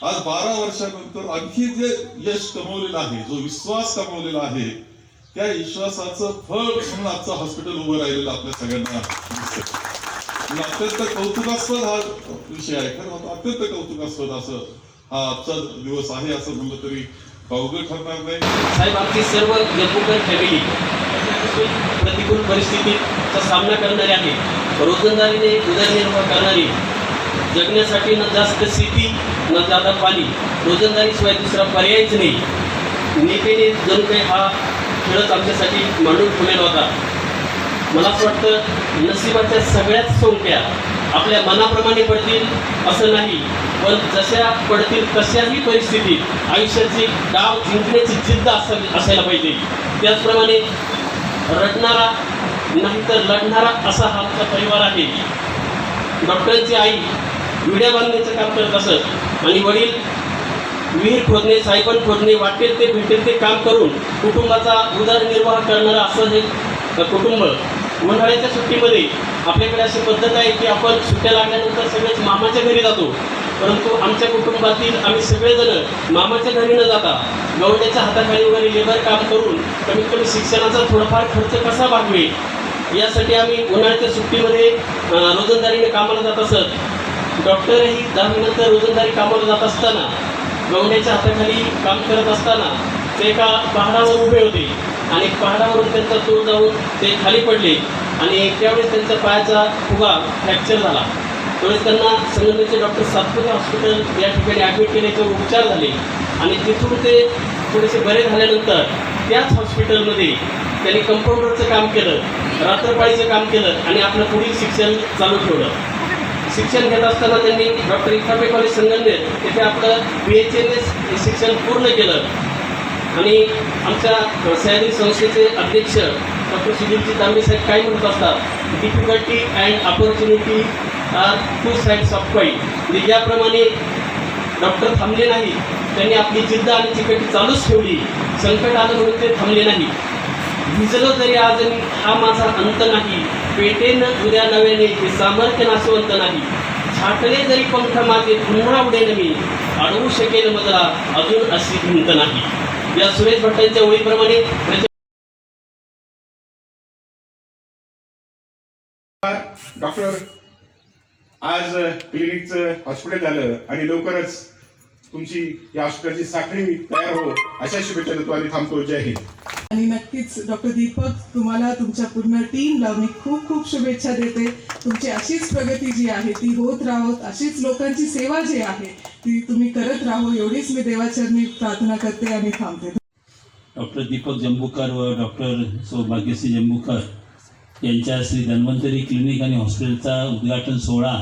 आज बारा वर्षानंतर आणखी जे यश कमवलेलं आहे जो विश्वास कमवलेला आहे त्या विश्वासाचं फळ म्हणून आजचं हॉस्पिटल उभं राहिलेलं आपल्या सगळ्यांना अत्यंत कौतुकास्पद हा विषय आहे. खरं अत्यंत कौतुकास्पद असं हा आजचा दिवस आहे असं म्हणलं तरी अवघड ठरणार नाही. साहेब आमची सर्व जम्मूकर फॅमिली प्रतिकूल परिस्थितीचा सामना करणारी आहे. रोजंदारीने उदरनिर्वाह करणारी जगण्यासाठी न जास्त शेती न जादा पाणी. रोजंदारीशिवाय दुसरा पर्यायच नाही. नेतेने जणू काही हा खेळच आमच्यासाठी मांडून ठेवलेला होता. मला असं वाटतं नशिबाच्या सगळ्याच सोंगट्या आपल्या मनाप्रमाणे पडतील असं नाही. पण जशा पडतील तशाही परिस्थितीत आयुष्याची डाव जिंकण्याची जिद्द असावी असायला पाहिजे. त्याचप्रमाणे रडणारा नाही तर लढणारा असा हा आमचा परिवार आहे. डॉक्टरांची आई विड्या बांधण्याचं काम करत असत. आणि वडील विहीर खोदणे सायकल खोदणे वाटेल ते भेटेल ते काम करून कुटुंबाचा उदरनिर्वाह करणारं असं हे कुटुंब. उन्हाळ्याच्या सुट्टीमध्ये आपल्याकडे अशी पद्धत आहे की आपण सुट्ट्या लागल्यानंतर सगळेच मामाच्या घरी जातो. परंतु आमच्या कुटुंबातील आम्ही सगळेजण मामाच्या घरी न जाता गवंड्याच्या हाताखाली वगैरे लेबर काम करून कमीत कमी शिक्षणाचा थोडाफार खर्च कसा भागवेल? यासाठी आम्ही उन्हाळ्याच्या सुट्टीमध्ये रोजंदारीने कामाला जात असत. डॉक्टरही मिनिटं रोजंदारी कामाला जात असताना गवण्याच्या हाताखाली काम करत असताना ते एका पहाडावर उभे होते आणि पहाडावरून त्यांचा तोल जाऊन ते खाली पडले आणि त्यावेळेस त्यांचा पायाचा फुगा फ्रॅक्चर झाला. त्यावेळेस त्यांना संगमनेरचे डॉक्टर सातपुते हॉस्पिटल या ठिकाणी ॲडमिट केल्याचे उपचार झाले आणि तिथून ते थोडेसे बरे झाल्यानंतर त्याच हॉस्पिटलमध्ये त्यांनी कंपाऊंडरचं काम केलं रात्रपाळीचं काम केलं आणि आपलं पुढील शिक्षण चालू ठेवलं. शिक्षण घेत असताना त्यांनी डॉक्टर इथापे कॉलेज संगमनेर तिथे आपलं बी एच एन एस शिक्षण पूर्ण केलं. आणि आमच्या अ, सह्याद्री संस्थेचे अध्यक्ष डॉक्टर सुधीरजी तांबे साहेब काय म्हणत असतात? Difficulty and opportunity are two sides of coin म्हणजे ज्याप्रमाणे डॉक्टर थांबले नाही त्यांनी आपली जिद्द आणि चिकटी चालूच ठेवली. संकट आलं म्हणून ते थांबले नाही. भिजलं तरी आज हा माझा अंत नाही. पेटेन उद्या नव्याने सामर्थ्य नासवंत नाही छाटले जरी पंख माझे पुन्हा उडेन मी अडवू शकेल मला अजून अशी भिंत नाही. या सुरेश भट्टांच्या ओळीप्रमाणे डॉक्टर आज क्लिनिकचं हॉस्पिटल झालं आणि लवकरच तुमची या हॉस्पिटलची साखळी तयार हो अशा शुभेच्छा देतो आणि थांबतो. जय हिंद. आणि नक्कीच डॉक्टर दीपक तुम्हाला तुमच्या पूर्ण टीमला मी खूप खूप शुभेच्छा देते. तुमची अशीच प्रगती जी आहे ती होत राहोत अशीच लोकांची सेवा जी आहे ती तुम्ही करत राहो एवढीच मी देवाचरणी प्रार्थना करते आणि थांबते. डॉक्टर दीपक जंबूकर व डॉक्टर सौभाग्यश्री जंबुकर यांच्या श्री धन्वंतरी क्लिनिक आणि हॉस्पिटलचा उद्घाटन सोहळा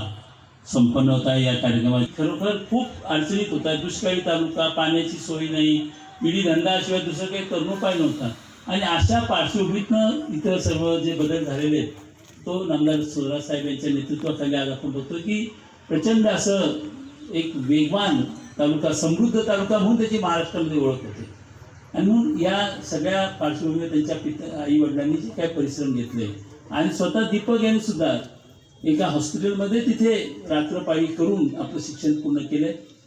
संपन्न होता या कार्यक्रमात. खरोखर खूप अडचणीत होता दुष्काळी तालुका पाण्याची सोय नाही पिढी धंदाशिवाय दुसरं काही तरुणोपाय नव्हता. आणि अशा पार्श्वभूमीतनं इथं सर्व जे बदल झालेले आहेत तो नामदार सुरराज साहेब यांच्या नेतृत्वाखाली आज आपण बघतो की प्रचंड असं एक वेगवान तालुका समृद्ध तालुका म्हणून त्याची महाराष्ट्रामध्ये ओळख होते. आणि म्हणून या सगळ्या पार्श्वभूमीवर त्यांच्या पिता आई वडिलांनी जे काय परिश्रम घेतले. आणि स्वतः दीपक यांनी सुद्धा एका हॉस्पिटलमध्ये तिथे रात्रपाळी करून आपलं शिक्षण पूर्ण केलं.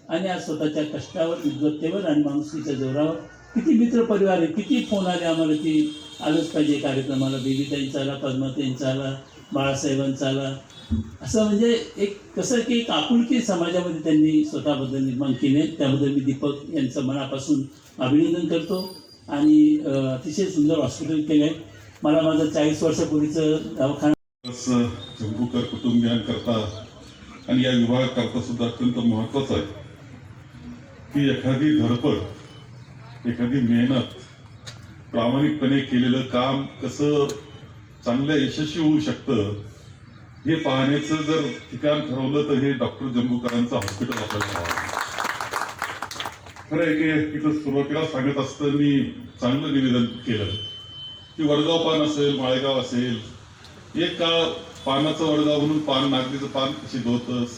आणि आज स्वतःच्या कष्टावर विद्वत्तेवर आणि माणुसकीच्या जोरावर किती मित्र परिवार आहे किती फोन आले आम्हाला की आलंच पाहिजे कार्यक्रमाला बेबीताईंचा आला पद्माताईंचा आला बाळासाहेबांचा आला. असं म्हणजे एक कसं की एक आपुलकी समाजामध्ये त्यांनी स्वतःबद्दल निर्माण केले त्याबद्दल मी दीपक यांचं मनापासून अभिनंदन करतो. आणि अतिशय सुंदर हॉस्पिटल केलं आहे. मला माझं चाळीस वर्षापूर्वीचं दवाखाना दिवस कुटुंबियांकरता आणि या विभागाकरता सुद्धा अत्यंत महत्वाचं आहे. की एखादी धडपड एखादी मेहनत प्रामाणिकपणे केलेलं काम कसं चांगल्या यशस्वी होऊ शकतं हे पाहण्याचं जर ठिकाण ठरवलं तर हे डॉक्टर जंबूकरांचं हॉस्पिटल आपल्याला खरं आहे की तिथं सुरुवातीला सांगत असतं मी चांगलं निवेदन केलं. की वडगाव पान असेल माळेगाव असेल एक काळ पानाचं वडगाव म्हणून पान नागरीचं पान सिद्ध होतंच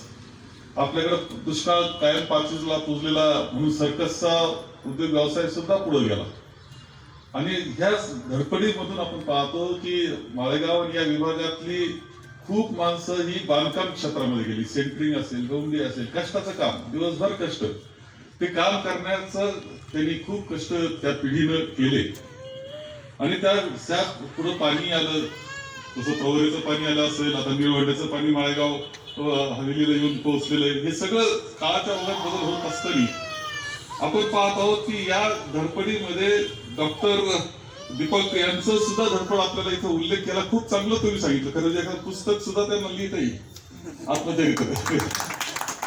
आपल्याकडे दुष्काळ कायम पाचवीला पुजलेला म्हणून सर्कसचा उद्योग व्यवसाय सुद्धा पुढे गेला. आणि ह्या धडपडीमधून आपण पाहतो की माळेगाव आणि या विभागातली खूप माणसं ही बांधकाम क्षेत्रामध्ये गेली. सेंटरिंग असेल गौंडी असेल कष्टाचं काम दिवसभर कष्ट. ते काम करण्याचं त्यांनी खूप कष्ट त्या पिढीनं केले. आणि त्या पुढं पाणी आलं जसं प्रवरीचं पाणी आलं असेल आता निळवंड्याचं पाणी माळेगाव हवेलीला येऊन पोहोचलेलं आहे. हे सगळं काळाच्या ओघात बदल होत असताना आपण पाहत आहोत की या धडपडीमध्ये डॉक्टर दीपक यांचं सुद्धा धडपड आपल्याला इथं उल्लेख केला. खूप चांगलं तुम्ही सांगितलं. खरं म्हणजे एखादं पुस्तक सुद्धा त्यांना लिहिता येईल आत्मचरित्र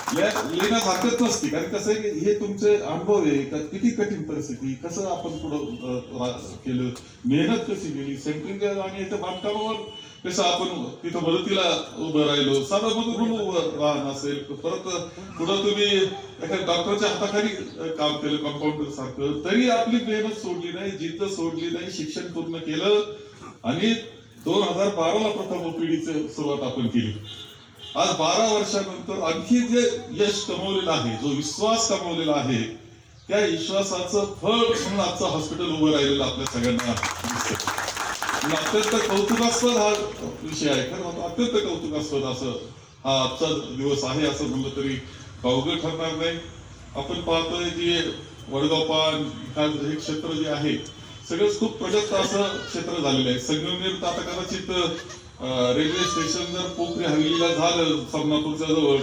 लिह- लिहिण्यास हरकत नसती. कारण कसं आहे की हे तुमचे अनुभव आहे. का किती कठीण परिस्थिती कसं आपण पुढं केलं मेहनत कशी केली सेंट्रिंग आणि याच्या बांधकामावर कसं आपण तिथं मदतीला उभं राहिलो साधं मधून म्हणून उभं राहणं असेल परत पुढं तुम्ही एखाद्या डॉक्टरच्या हाताखाली काम केलं कंपाऊंडर सारखं तरी आपली मेहनत सोडली नाही जिद्द सोडली नाही शिक्षण पूर्ण केलं आणि दोन हजार बाराला प्रथम ओपीडीचं सुरुवात आपण केली. आज बारा वर्षानंतर आणखी जे यश कमवलेलं आहे जो विश्वास कमवलेला आहे त्या विश्वासाचं फळ म्हणून आजचं हॉस्पिटल उभं राहिलेलं आपल्या सगळ्यांना म्हणजे अत्यंत कौतुकास्पद हा विषय आहे. खरं अत्यंत कौतुकास्पद असं हा आजचा दिवस आहे असं म्हणलं तरी अवघड ठरणार नाही. आपण पाहतोय की वडगाव पान हे क्षेत्र जे आहे सगळंच खूप प्रगत असं क्षेत्र झालेलं आहे. संगमनेर आता कदाचित रेल्वे स्टेशन जर पोखरी हवेलीला झालं समनापूरच्या जवळ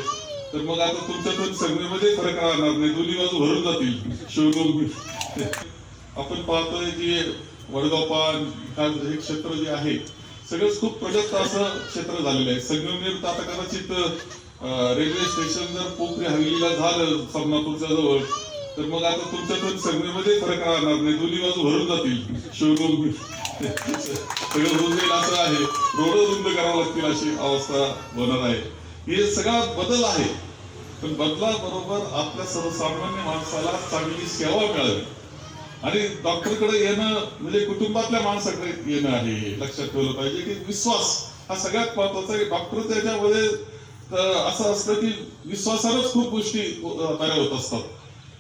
तर मग आता तुमच्यातून संगमेमध्ये फरक राहणार नाही. दोन्ही बाजू भरून जातील. शिवगोम आपण पाहतोय जे वडगाव पान हे क्षेत्र जे आहे सगळंच खूप प्रगत असं क्षेत्र झालेलं आहे. संगमनेर तर आता कदाचित रेल्वे स्टेशन जर पोखरी हवेलीला झालं समनापूरच्या जवळ तर मग आता तुमच्यातून संगमेमध्ये फरक राहणार नाही. दोन्ही बाजू भरून जातील. शिवगोम सगळं रुंदेल असं आहे. रोड रुंद करावं लागतील अशी अवस्था बनत आहे. हे सगळा बदल आहे. पण बदलाबरोबर आपल्या सर्वसामान्य माणसाला चांगली सेवा मिळावी आणि डॉक्टरकडे येणं म्हणजे कुटुंबातल्या माणसाकडे येणं आहे. लक्षात ठेवलं पाहिजे की विश्वास हा सगळ्यात महत्त्वाचा आहे. डॉक्टर त्याच्यामध्ये असं असतं की विश्वासावरच खूप गोष्टी बऱ्या होत असतात.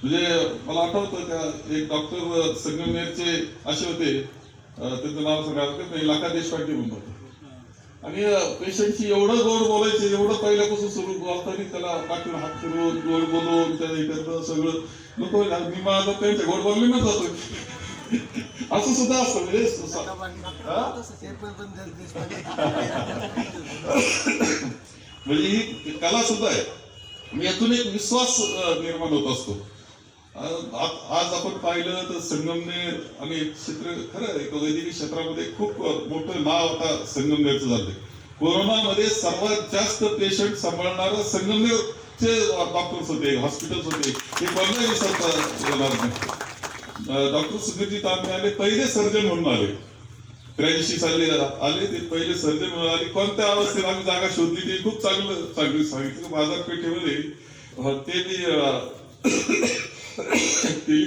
म्हणजे मला आठवतं त्या एक डॉक्टर संगमनेरचे असे होते. त्याचं नाव सांगायला नाही लाका देशपांडे म्हणून आणि पेशंटशी एवढं गोड बोलायचे एवढं पहिल्यापासून सुरू बोलताना त्याला पाठीवर हात फिरवून गोड बोलून त्याला हे सगळं नको मी माझं त्यांच्या गोड बोलले ना जातो असं सुद्धा असतं म्हणजे म्हणजे ही कला सुद्धा आहे. यातून एक विश्वास निर्माण होत असतो. आज आपण पाहिलं तर संगमनेर आणि क्षेत्र खरं एक वैद्यकीय क्षेत्रामध्ये खूप मोठं नाव आता संगमनेरचं झालंय. कोरोनामध्ये सर्वात जास्त पेशंट सांभाळणार संगमनेरचे डॉक्टर्स होते हॉस्पिटल्स होते. हे कोणाला विसरता येणार नाही. डॉक्टर सुधीरजी तांबे आले पहिले सर्जन म्हणून आले. त्र्याऐंशी साली आले ते पहिले सर्जन म्हणून आले. कोणत्या अवस्थेत आम्ही जागा शोधली ते खूप चांगलं चांगली सांगितलं. बाजारपेठेमध्ये ते मी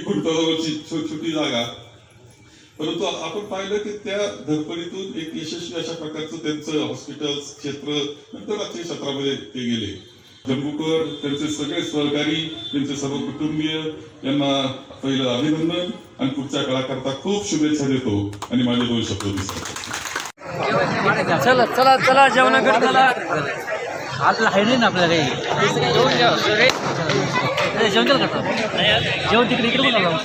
खुंटाजवळची छो- छोटी जागा. परंतु आपण पाहिलं की त्या धडपडीतून एक यशस्वी अशा प्रकारचं त्यांचं हॉस्पिटल क्षेत्र नंतर राजकीय क्षेत्रामध्ये ते गेले. जंबूकर त्यांचे सगळे सहकारी त्यांचे सर्व कुटुंबीय यांना पहिलं अभिनंदन आणि पुढच्या काळाकरता खूप शुभेच्छा देतो आणि माझे दोन शब्द दिसतात. चला चला चला जेवणाकडे चला. आज आहे नाही ना आपल्याला. जेवण केलं जेवण जेवण तिकडे इकडे बोला